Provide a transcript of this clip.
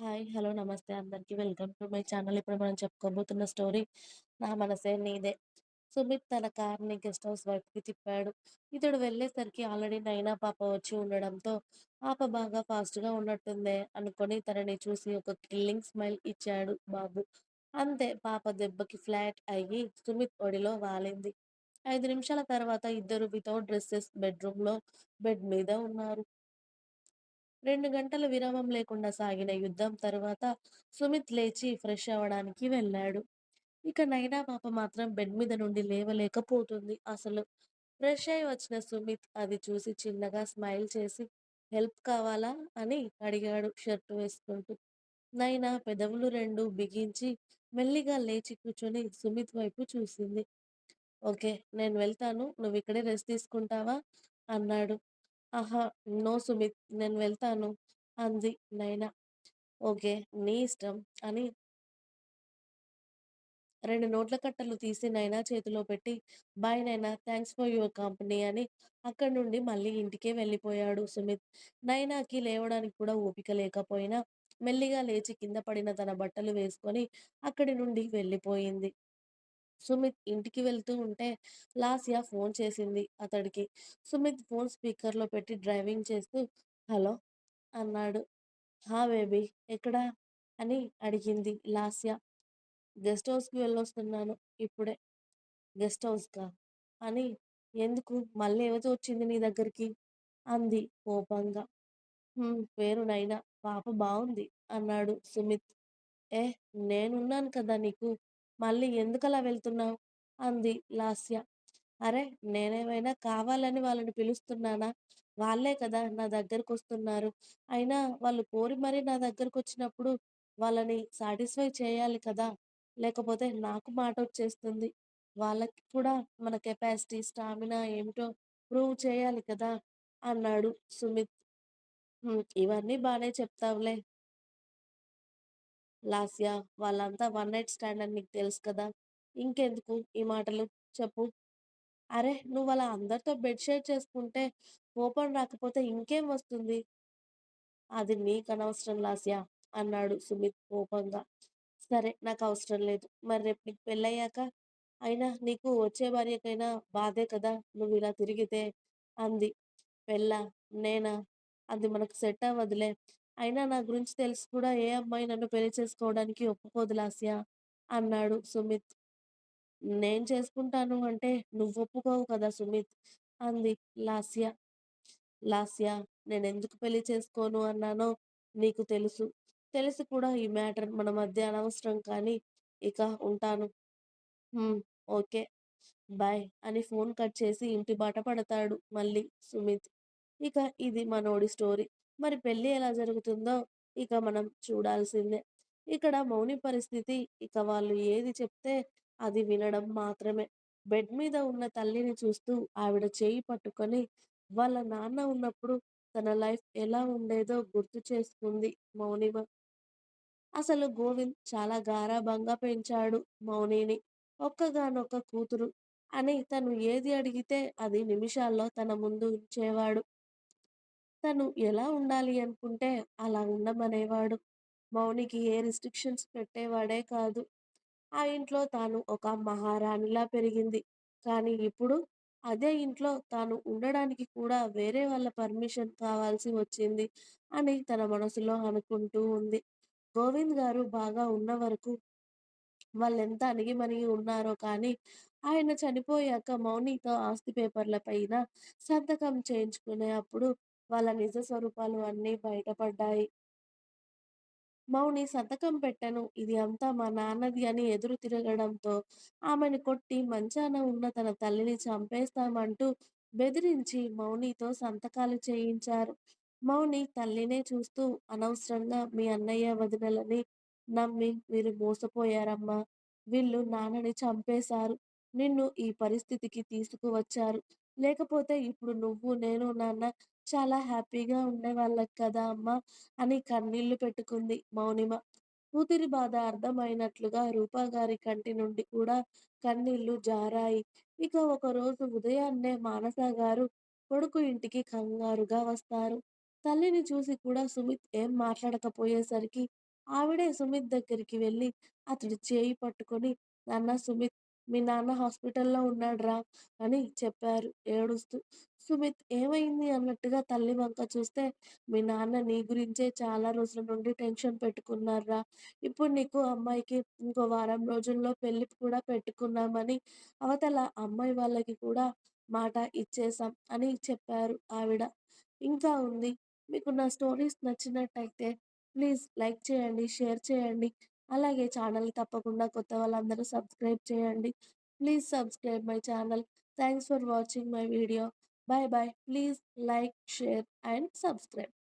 Hi. Hello. నమస్తే అందరికి. Welcome to my channel. ఇప్పుడు మనం చెప్పుకోబోతున్న స్టోరీ 'నా మనసే నీదే'. సుమిత్ తన కార్‌ని గెస్ట్ హౌస్ వైపుకి తిప్పాడు. ఇతడు వెళ్ళేసరికి ఆల్రెడీ నైనా పాప వచ్చి ఉండడంతో, పాప బాగా ఫాస్ట్‌గా ఉన్నట్టుందే అనుకొని తనని చూసి ఒక కిల్లింగ్ స్మైల్ ఇచ్చాడు బాబు. అంతే పాప దెబ్బకి ఫ్లాట్ అయ్యి సుమిత్ ఒడిలో వాలింది. ఐదు నిమిషాల తర్వాత ఇద్దరు వితౌట్ డ్రెస్సెస్ బెడ్‌రూమ్‌లో బెడ్ మీద ఉన్నారు. రెండు గంటల విరామం లేకుండా సాగిన యుద్ధం తర్వాత సుమిత్ లేచి ఫ్రెష్ అవ్వడానికి వెళ్ళాడు. ఇక నైనా పాప మాత్రం బెడ్ మీద నుండి లేవలేకపోతుంది అసలు. ఫ్రెష్ అయి వచ్చిన సుమిత్ అది చూసి చిన్నగా స్మైల్ చేసి హెల్ప్ కావాలా? అని అడిగాడు షర్ట్ వేసుకుంటూ. నైనా పెదవులు రెండు బిగించి మెల్లిగా లేచి కూర్చొని సుమిత్ వైపు చూసింది. ఓకే. నేను వెళ్తాను. నువ్వు ఇక్కడే రెస్ట్ తీసుకుంటావా? అన్నాడు. ఆహా నో సుమిత్ నేను వెళ్తాను అంది నైనా. ఓకే. నీ ఇష్టం అని 2 నోట్ల కట్టలు తీసి నైనా చేతిలో పెట్టి బై నైనా థాంక్స్ ఫర్ యువర్ కంపెనీ అని అక్కడి నుండి మళ్ళీ ఇంటికే వెళ్ళిపోయాడు సుమిత్. నైనాకి లేవడానికి కూడా ఓపిక లేకపోయినా మెల్లిగా లేచి కింద పడిన తన బట్టలు వేసుకొని అక్కడి నుండి వెళ్ళిపోయింది. సుమిత్ ఇంటికి వెళ్తూ ఉంటే లాస్య ఫోన్ చేసింది అతడికి. సుమిత్ ఫోన్ స్పీకర్‌లో పెట్టి డ్రైవింగ్ చేస్తూ హలో! అన్నాడు. హా బేబీ ఎక్కడ? అని అడిగింది లాస్య. గెస్ట్ హౌస్‌కి వెళ్ళొస్తున్నాను ఇప్పుడే. గెస్ట్ హౌస్‌కా? అని ఎందుకు? మళ్ళీ ఎవతి వచ్చింది నీ దగ్గరికి? అంది కోపంగా. పేరు నైనా. పాప బాగుంది అన్నాడు సుమిత్. ఏ నేనున్నాను కదా నీకు. మళ్ళీ ఎందుకలా వెళ్తున్నావు? అంది లాస్య. అరే నేనేమైనా కావాలని వాళ్ళని పిలుస్తున్నానా? వాళ్ళే కదా నా దగ్గరకొస్తున్నారు. అయినా వాళ్ళు కోరి మరీ నా దగ్గరకొచ్చినప్పుడు వాళ్ళని సాటిస్ఫై చేయాలి కదా! లేకపోతే నాకు మాట వచ్చేస్తుంది వాళ్ళకి కూడా మన కెపాసిటీ, స్టామినా ఏమిటో ప్రూవ్ చేయాలి కదా! అన్నాడు సుమిత్. ఇవన్నీ బాగానే చెప్తావులే. లాస్య వాళ్ళంతా వన్ నైట్ స్టాండ్ అని నీకు తెలుసు కదా! ఇంకెందుకు ఈ మాటలు చెప్పు. అరే నువ్వు అలా అందరితో బెడ్ షేర్ చేసుకుంటే కోపం రాకపోతే ఇంకేం వస్తుంది? అది నీకు అనవసరం లాస్య అన్నాడు సుమిత్ కోపంగా. సరే నాకు అవసరం లేదు. మరి రేపు నీకు పెళ్ళయ్యాక? అయినా నీకు వచ్చే భార్యకైనా బాధే కదా నువ్వు ఇలా తిరిగితే అంది. పెళ్ళ నేనా? అది మనకు సెట్ అవ్వదులే. అయినా నా గురించి తెలిసి కూడా ఏ అమ్మాయి నన్ను పెళ్ళి చేసుకోవడానికి ఒప్పుకోదు లాస్య అన్నాడు సుమిత్. నేను చేసుకుంటాను అంటే నువ్వు ఒప్పుకోవు కదా సుమిత్ అంది లాస్య. లాస్య నేనెందుకు పెళ్ళి చేసుకోను అన్నానో నీకు తెలుసు. తెలిసి కూడా ఈ మ్యాటర్ మన మధ్య అనవసరం కానీ ఇక ఉంటాను. ఓకే. బాయ్ అని ఫోన్ కట్ చేసి ఇంటి బాట పడతాడు మళ్ళీ సుమిత్. ఇక ఇది మనోడి స్టోరీ. మరి పెళ్ళి ఎలా జరుగుతుందో ఇక మనం చూడాల్సిందే. ఇక్కడ మౌని పరిస్థితి ఇక వాళ్ళు ఏది చెప్తే అది వినడం మాత్రమే. బెడ్ మీద ఉన్న తల్లిని చూస్తూ ఆవిడ చేయి పట్టుకొని వాళ్ళ నాన్న ఉన్నప్పుడు తన లైఫ్ ఎలా ఉండేదో గుర్తు చేసుకుంది మౌనిమ. అసలు గోవింద్ చాలా గారాభంగా పెంచాడు మౌనిని. ఒక్కగానొక్క కూతురు అని తను ఏది అడిగితే అది నిమిషాల్లో తన ముందు ఉంచేవాడు. తను ఎలా ఉండాలి అనుకుంటే అలా ఉండమనేవాడు. మౌనికి ఏ రిస్ట్రిక్షన్స్ పెట్టేవాడే కాదు. ఆ ఇంట్లో తాను ఒక మహారాణిలా పెరిగింది. కానీ ఇప్పుడు అదే ఇంట్లో తాను ఉండడానికి కూడా వేరే వాళ్ళ పర్మిషన్ కావాల్సి వచ్చింది అని తన మనసులో అనుకుంటూ ఉంది. గోవింద్ గారు బాగా ఉన్న వరకు వాళ్ళెంత అణిగిమణిగి ఉన్నారో కానీ ఆయన చనిపోయాక మౌనితో ఆస్తి పేపర్ల పైన సంతకం చేయించుకునే అప్పుడు వాళ్ళ నిజ స్వరూపాలు అన్నీ బయటపడ్డాయి. మౌని సంతకం పెట్టను. ఇది అంతా మా నాన్నది అని ఎదురు తిరగడంతో ఆమెను కొట్టి మంచాన ఉన్న తన తల్లిని చంపేస్తామంటూ బెదిరించి మౌనితో సంతకాలు చేయించారు. మౌని తల్లినే చూస్తూ అనవసరంగా మీ అన్నయ్య, వదినలని నమ్మి మీరు మోసపోయారమ్మా. వీళ్ళు నాన్నని చంపేశారు. నిన్ను ఈ పరిస్థితికి తీసుకువచ్చారు. లేకపోతే ఇప్పుడు నువ్వు, నేను, నాన్న చాలా హ్యాపీగా ఉండేవాళ్ళం కదా అమ్మా అని కన్నీళ్ళు పెట్టుకుంది మౌనిమ. కూతురి బాధ అర్థమైనట్లుగా రూపాగారి కంటి నుండి కూడా కన్నీళ్ళు జారాయి. ఇక ఒకరోజు ఉదయాన్నే మానస గారు కొడుకు ఇంటికి కంగారుగా వస్తారు. తల్లిని చూసి కూడా సుమిత్ ఏం మాట్లాడకపోయేసరికి ఆవిడే సుమిత్ దగ్గరికి వెళ్ళి అతడి చేయి పట్టుకొని నాన్న సుమిత్ మీ నాన్న హాస్పిటల్‌లో ఉన్నాడురా అని చెప్పారు ఏడుస్తూ. సుమిత్ ఏమైంది అన్నట్టుగా తల్లి వంక చూస్తే మీ నాన్న నీ గురించే చాలా రోజుల నుండి టెన్షన్ పెట్టుకున్నారా ఇప్పుడు నీకు అమ్మాయికి ఇంకో వారం రోజుల్లో పెళ్ళి కూడా పెట్టుకున్నామని అవతల అమ్మాయి వాళ్ళకి కూడా మాట ఇచ్చేసాం అని చెప్పారు ఆవిడ. ఇంకా ఉంది. మీకు నా స్టోరీస్ నచ్చినట్టయితే ప్లీజ్ లైక్ చేయండి, షేర్ చేయండి. అలాగే ఛానల్ తప్పకుండా కొత్త వాళ్ళందరూ సబ్స్క్రైబ్ చేయండి. Please subscribe my channel. Thanks for watching my video. Bye bye please like, share and subscribe.